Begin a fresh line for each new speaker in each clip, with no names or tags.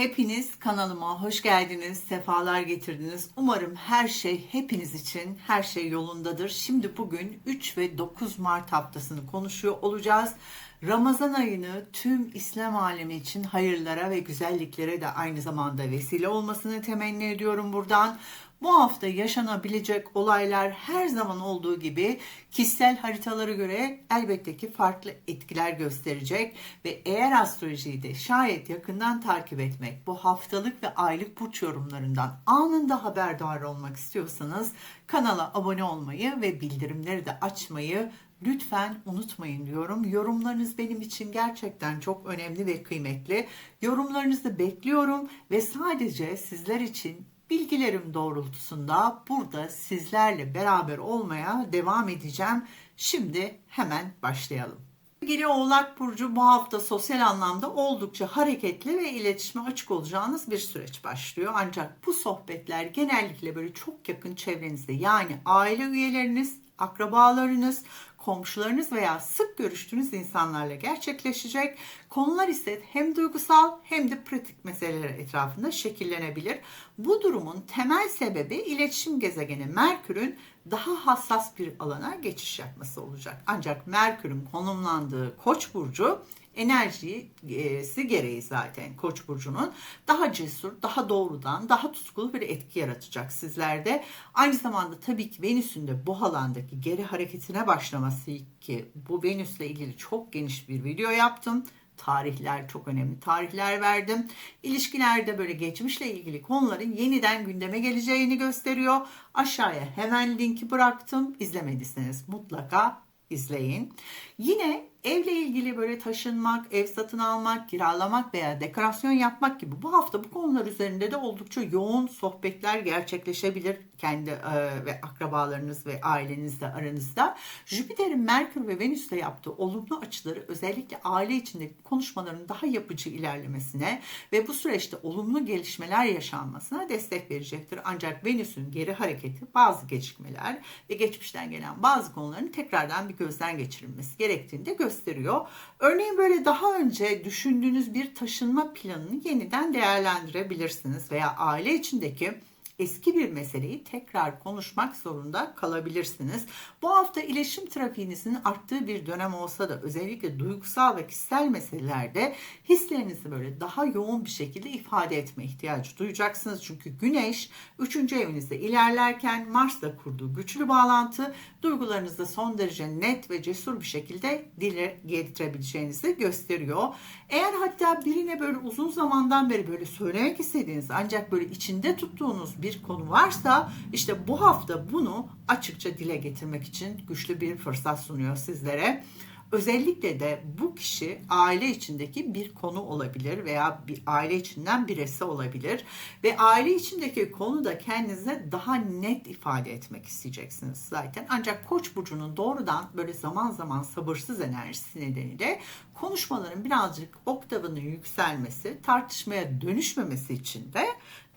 Hepiniz kanalıma hoş geldiniz, sefalar getirdiniz. Umarım her şey hepiniz için, her şey yolundadır. Şimdi bugün 3 ve 9 Mart haftasını konuşuyor olacağız. Ramazan ayını tüm İslam alemi için hayırlara ve güzelliklere de aynı zamanda vesile olmasını temenni ediyorum buradan. Bu hafta yaşanabilecek olaylar her zaman olduğu gibi kişisel haritalara göre elbette ki farklı etkiler gösterecek ve eğer astrolojiyi de şayet yakından takip etmek, bu haftalık ve aylık burç yorumlarından anında haberdar olmak istiyorsanız kanala abone olmayı ve bildirimleri de açmayı lütfen unutmayın diyorum. Yorumlarınız benim için gerçekten çok önemli ve kıymetli. Yorumlarınızı bekliyorum ve sadece sizler için bilgilerim doğrultusunda burada sizlerle beraber olmaya devam edeceğim. Şimdi hemen başlayalım. Sevgili Oğlak Burcu bu hafta sosyal anlamda oldukça hareketli ve iletişime açık olacağınız bir süreç başlıyor. Ancak bu sohbetler genellikle böyle çok yakın çevrenizde yani aile üyeleriniz, akrabalarınız, komşularınız veya sık görüştüğünüz insanlarla gerçekleşecek. Konular ise hem duygusal hem de pratik meseleler etrafında şekillenebilir. Bu durumun temel sebebi iletişim gezegeni Merkür'ün daha hassas bir alana geçiş yapması olacak. Ancak Merkür'ün konumlandığı Koç burcu enerjisi gereği zaten Koç burcunun daha cesur, daha doğrudan, daha tutkulu bir etki yaratacak sizlerde. Aynı zamanda tabii ki Venüs'ün de bu alandaki geri hareketine başlaması ki bu Venüs'le ilgili çok geniş bir video yaptım tarihler çok önemli tarihler verdim. İlişkilerde böyle geçmişle ilgili konuların yeniden gündeme geleceğini gösteriyor. Aşağıya hemen linki bıraktım. İzlemediyseniz mutlaka izleyin. Yine evle ilgili böyle taşınmak, ev satın almak, kiralamak veya dekorasyon yapmak gibi bu hafta bu konular üzerinde de oldukça yoğun sohbetler gerçekleşebilir kendi e, ve akrabalarınız ve ailenizle aranızda. Jüpiter'in Merkür ve Venüs'le yaptığı olumlu açıları özellikle aile içindeki konuşmaların daha yapıcı ilerlemesine ve bu süreçte olumlu gelişmeler yaşanmasına destek verecektir. Ancak Venüs'ün geri hareketi bazı gecikmeler ve geçmişten gelen bazı konuların tekrardan bir gözden geçirilmesi gerektiğini de gösteriyor. Örneğin böyle daha önce düşündüğünüz bir taşınma planını yeniden değerlendirebilirsiniz veya aile içindeki eski bir meseleyi tekrar konuşmak zorunda kalabilirsiniz. Bu hafta iletişim trafiğinizin arttığı bir dönem olsa da özellikle duygusal ve kişisel meselelerde hislerinizi böyle daha yoğun bir şekilde ifade etme ihtiyacı duyacaksınız. Çünkü Güneş 3. evinizde ilerlerken Mars'la kurduğu güçlü bağlantı duygularınızı son derece net ve cesur bir şekilde dile getirebileceğinizi gösteriyor. Eğer hatta birine böyle uzun zamandan beri böyle söylemek istediğiniz ancak böyle içinde tuttuğunuz bir bir konu varsa işte bu hafta bunu açıkça dile getirmek için güçlü bir fırsat sunuyor sizlere. Özellikle de bu kişi aile içindeki bir konu olabilir veya bir aile içinden birisi olabilir ve aile içindeki konuda kendinize daha net ifade etmek isteyeceksiniz zaten. Ancak Koç burcunun doğrudan böyle zaman zaman sabırsız enerjisi nedeniyle konuşmaların birazcık oktavının yükselmesi, tartışmaya dönüşmemesi için de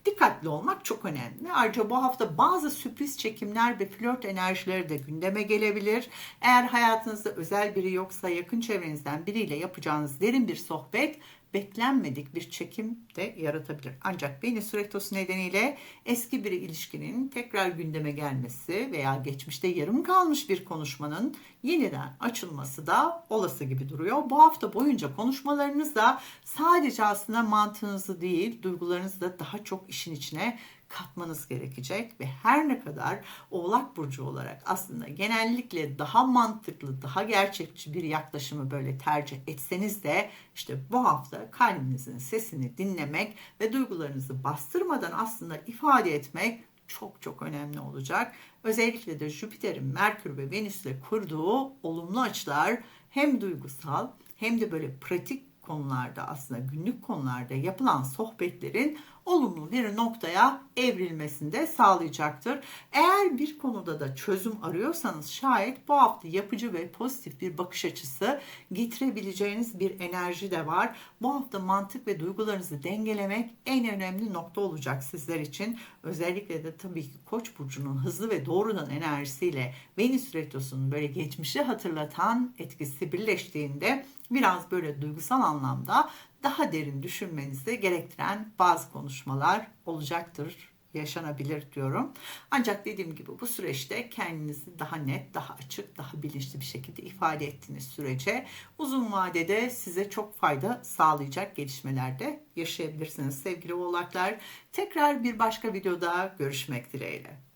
dikkatli olmak çok önemli. Ayrıca bu hafta bazı sürpriz çekimler ve flört enerjileri de gündeme gelebilir. Eğer hayatınızda özel biri yoksa yakın çevrenizden biriyle yapacağınız derin bir sohbet beklenmedik bir çekim de yaratabilir. Ancak Venüs retrosu nedeniyle eski bir ilişkinin tekrar gündeme gelmesi veya geçmişte yarım kalmış bir konuşmanın yeniden açılması da olası gibi duruyor. Bu hafta boyunca konuşmalarınızda sadece aslında mantığınızı değil, duygularınızı da daha çok işin içine katmanız gerekecek ve her ne kadar Oğlak burcu olarak aslında genellikle daha mantıklı, daha gerçekçi bir yaklaşımı böyle tercih etseniz de işte bu hafta kalbinizin sesini dinlemek ve duygularınızı bastırmadan aslında ifade etmek çok çok önemli olacak. Özellikle de Jüpiter'in Merkür ve Venüs'le kurduğu olumlu açılar hem duygusal hem de böyle pratik konularda aslında günlük konularda yapılan sohbetlerin olumlu bir noktaya evrilmesini de sağlayacaktır. Eğer bir konuda da çözüm arıyorsanız şayet bu hafta yapıcı ve pozitif bir bakış açısı getirebileceğiniz bir enerji de var. Bu hafta mantık ve duygularınızı dengelemek en önemli nokta olacak sizler için. Özellikle de tabii ki Koç burcunun hızlı ve doğrudan enerjisiyle Venüs retrosunun böyle geçmişi hatırlatan etkisi birleştiğinde biraz böyle duygusal anlamda daha derin düşünmenizi gerektiren bazı konuşmalar olacaktır yaşanabilir diyorum. Ancak dediğim gibi bu süreçte kendinizi daha net, daha açık, daha bilinçli bir şekilde ifade ettiğiniz sürece uzun vadede size çok fayda sağlayacak gelişmelerde yaşayabilirsiniz sevgili oğlaklar. Tekrar bir başka videoda görüşmek dileğiyle.